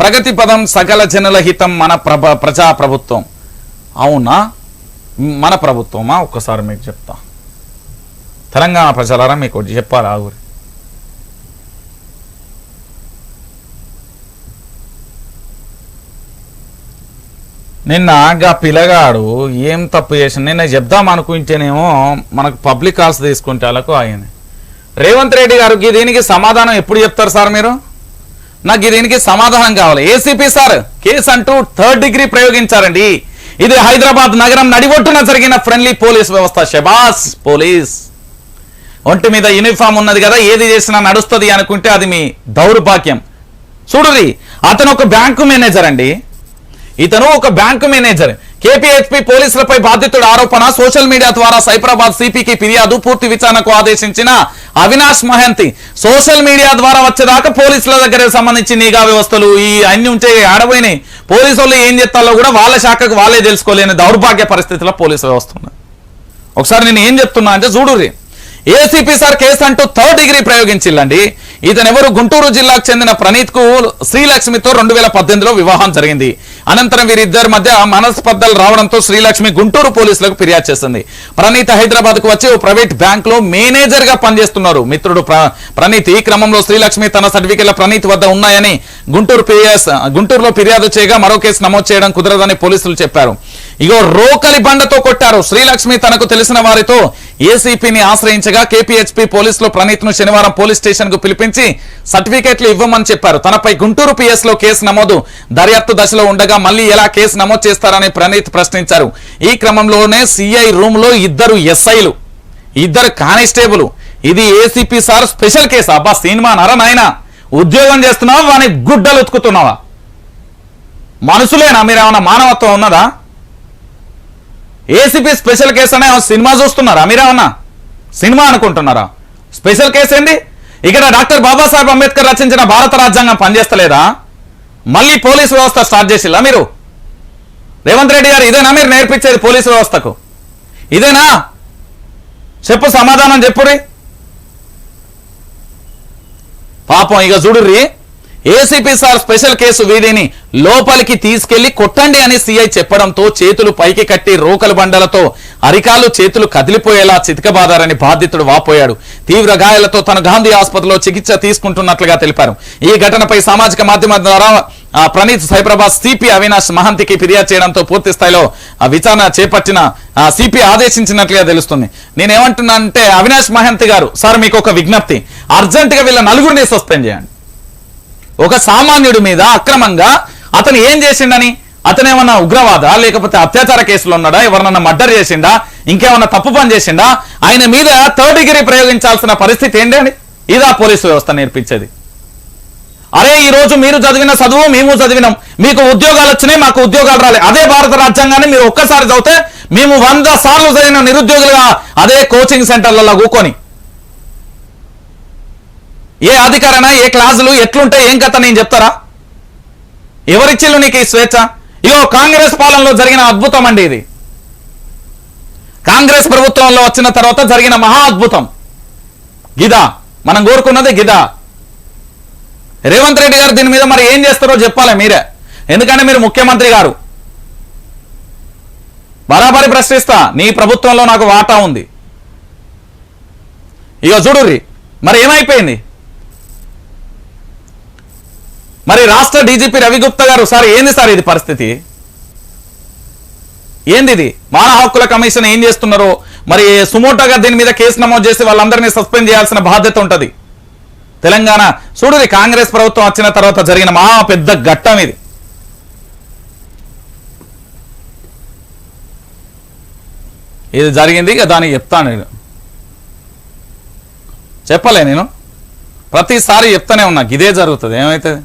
ప్రగతి పదం సకల జనుల హితం మన ప్రభ ప్రజా ప్రభుత్వం అవునా? మన ప్రభుత్వమా? ఒక్కసారి మీకు చెప్తా. తెలంగాణ ప్రజలారా మీకు చెప్పాలి ఆగురి. నిన్న గా పిల్లగాడు ఏం తప్పు చేసిన? నిన్న చెప్దాం అనుకుంటేనేమో మనకు పబ్లిక్ కాల్స్ తీసుకుంటే వాళ్ళకు ఆయన. రేవంత్ రెడ్డి గారు దీనికి సమాధానం ఎప్పుడు చెప్తారు సార్ మీరు? నాకు దీనికి సమాధానం కావాలి. ఏసీపీ సార్ కేసు అంటూ థర్డ్ డిగ్రీ ప్రయోగించారండి. ఇది హైదరాబాద్ నగరం నడిబొట్టున జరిగిన ఫ్రెండ్లీ పోలీస్ వ్యవస్థ షబాస్ పోలీస్. ఒంటి మీద యూనిఫామ్ ఉన్నది కదా ఏది చేసినా నడుస్తుంది అనుకుంటే అది మీ దౌర్భాగ్యం. చూడుది అతను ఒక బ్యాంకు మేనేజర్ అండి. ఇతను ఒక బ్యాంకు మేనేజర్. కేపీహెచ్పి పోలీసులపై బాధితుడు ఆరోపణ. సోషల్ మీడియా ద్వారా సైబరాబాద్ సిపికి ఫిర్యాదు పూర్తి విచారణకు ఆదేశించిన అవినాష్ మహంతి. సోషల్ మీడియా ద్వారా వచ్చేదాకా పోలీసుల దగ్గర సంబంధించి నిఘా వ్యవస్థలు ఈ అన్ని ఉంటే ఆడబోయినాయి. పోలీసు వాళ్ళు ఏం చేస్తారో కూడా వాళ్ళ శాఖకు వాళ్ళే తెలుసుకోలేని దౌర్భాగ్య పరిస్థితిలో పోలీసు వ్యవస్థ ఉన్నది. ఒకసారి నేను ఏం చెప్తున్నా అంటే చూడుర్రి. ఏసీపీ సార్ కేసు అంటూ థర్డ్ డిగ్రీ ప్రయోగించిల్లండి. ఇతనెవరు? గుంటూరు జిల్లాకు చెందిన ప్రణీత్కు శ్రీలక్ష్మితో రెండు వేల పద్దెనిమిదిలో వివాహం జరిగింది. అనంతరం వీరిద్దరి మధ్య మనస్పర్ధలు రావడంతో శ్రీలక్ష్మి గుంటూరు పోలీసులకు ఫిర్యాదు చేసింది. ప్రణీత్ హైదరాబాద్కు వచ్చి ఓ ప్రైవేట్ బ్యాంక్లో మేనేజర్గా పనిచేస్తున్నారు. మిత్రుడు ప్ర- ప్రణీత్ ఈ క్రమంలో శ్రీలక్ష్మి తన సర్టిఫికెట్ల ప్రణీత్ వద్ద ఉన్నాయని గుంటూరు గుంటూరులో ఫిర్యాదు చేయగా మరో కేసు నమోదు చేయడం కుదరదని పోలీసులు చెప్పారు. ఇగో రోకలి బండతో కొట్టారు. శ్రీలక్ష్మి తనకు తెలిసిన వారితో ఏసీపీని ఆశ్రయించగా కేపీహెచ్పీ పోలీసులు ప్రణీత్ను శనివారం పోలీస్ స్టేషన్కు పిలిపించి సర్టిఫికేట్లు ఇవ్వమని చెప్పారు. తనపై గుంటూరు పిఎస్లో కేసు నమోదు దర్యాప్తు దశలో ఉండగా మళ్ళీ ఎలా కేసు నమోదు చేస్తారని ప్రణీత్ ప్రశ్నించారు. ఈ క్రమంలోనే సిఐ రూమ్లో ఇద్దరు ఎస్ఐలు ఇద్దరు కానిస్టేబుల్ ఇది ఏసీపీ సార్ స్పెషల్ కేసు. అబ్బా సినిమా నర నాయన. ఉద్యోగం చేస్తున్నావా వాని గుడ్డలు ఉతుకుతున్నావా? మనసులేనా? మీరేమన్నా మానవత్వం ఉన్నదా? ఏసీపీ స్పెషల్ కేసు అనే సినిమా చూస్తున్నారా? మీరేమన్నా సినిమా అనుకుంటున్నారా? స్పెషల్ కేసు ఏంది? ఇక్కడ డాక్టర్ బాబాసాహెబ్ అంబేద్కర్ రచించిన భారత రాజ్యాంగం పనిచేస్తలేదా? మళ్ళీ పోలీస్ వ్యవస్థ స్టార్ట్ చేసిల్లా మీరు? రేవంత్ రెడ్డి గారు ఇదేనా మీరు నేర్పించేది పోలీసు వ్యవస్థకు? ఇదేనా? చెప్పు సమాధానం చెప్పురి పాపం ఇక చూడుర్రి. ఏసీపీ సార్ స్పెషల్ కేసు వీడిని లోపలికి తీసుకెళ్ళి కొట్టండి అని సీఐ చెప్పడంతో చేతులు పైకి కట్టి రోకల బండలతో అరికాలు చేతులు కదిలిపోయేలా చితకబాదారని బాధితుడు వాపోయాడు. తీవ్ర గాయాలతో తన గాంధీ ఆసుపత్రిలో చికిత్స తీసుకుంటున్నట్లుగా తెలిపారు. ఈ ఘటనపై సామాజిక మాధ్యమం ద్వారా ప్రణీత్ సైప్రభా సిపి అవినాష్ మహంతికి ఫిర్యాదు చేయడంతో పూర్తి స్థాయిలో విచారణ చేపట్టిన సిపి ఆదేశించినట్లుగా తెలుస్తుంది. నేనేమంటున్నా అంటే అవినాష్ మహంతి గారు సార్ మీకు ఒక విజ్ఞప్తి. అర్జెంటుగా వీళ్ళ నలుగురిని సస్పెండ్ చేయండి. ఒక సామాన్యుడి మీద అక్రమంగా అతను ఏం చేసిండని? అతను ఏమన్నా ఉగ్రవాద? లేకపోతే అత్యాచార కేసులో ఉన్నాడా ఎవరినన్నా మర్డర్ చేసిండా? ఇంకేమన్నా తప్పు పని చేసిండా? ఆయన మీద థర్డ్ డిగ్రీ ప్రయోగించాల్సిన పరిస్థితి ఏంటండి ఇదా పోలీసు వ్యవస్థ నేర్పించేది. అరే ఈ రోజు మీరు చదివిన చదువు మేము చదివినాం. మీకు ఉద్యోగాలు వచ్చినాయి మాకు ఉద్యోగాలు రాలే. అదే భారత రాజ్యాంగాన్ని మీరు ఒక్కసారి చదివితే మేము వంద సార్లు చదివిన నిరుద్యోగులుగా అదే కోచింగ్ సెంటర్లలో కూకొని ఏ అధికారణ ఏ క్లాసులు ఎట్లుంటే ఏం కథ నేను చెప్తారా? ఎవరిచ్చిల్లు నీకు ఈ స్వేచ్ఛ? ఇగో కాంగ్రెస్ పాలనలో జరిగిన అద్భుతం అండి ఇది. కాంగ్రెస్ ప్రభుత్వంలో వచ్చిన తర్వాత జరిగిన మహా అద్భుతం. గిదా మనం కోరుకున్నది గిదా. రేవంత్ రెడ్డి గారు దీని మీద మరి ఏం చేస్తారో చెప్పాలి మీరే. ఎందుకంటే మీరు ముఖ్యమంత్రి గారు. బరాబరి ప్రశ్నిస్తా నీ ప్రభుత్వంలో నాకు వాటా ఉంది. ఇక చూడుర్రి మరి ఏమైపోయింది? మరి రాష్ట్ర డీజీపీ రవిగుప్తా గారు సార్ ఏంది సార్ ఇది పరిస్థితి? ఏంది ఇది? మానవ హక్కుల కమిషన్ ఏం చేస్తున్నారో? మరి సుమోటోగా దీని మీద కేసు నమోదు చేసి వాళ్ళందరినీ సస్పెండ్ చేయాల్సిన బాధ్యత ఉంటుంది. తెలంగాణ చూడది కాంగ్రెస్ ప్రభుత్వం వచ్చిన తర్వాత జరిగిన మా పెద్ద ఘట్టం ఇది. ఇది జరిగింది ఇక దానికి చెప్తాను నేను. చెప్పలే నేను. ప్రతిసారి చెప్తానే ఉన్నా ఇదే జరుగుతుంది. ఏమైతుంది?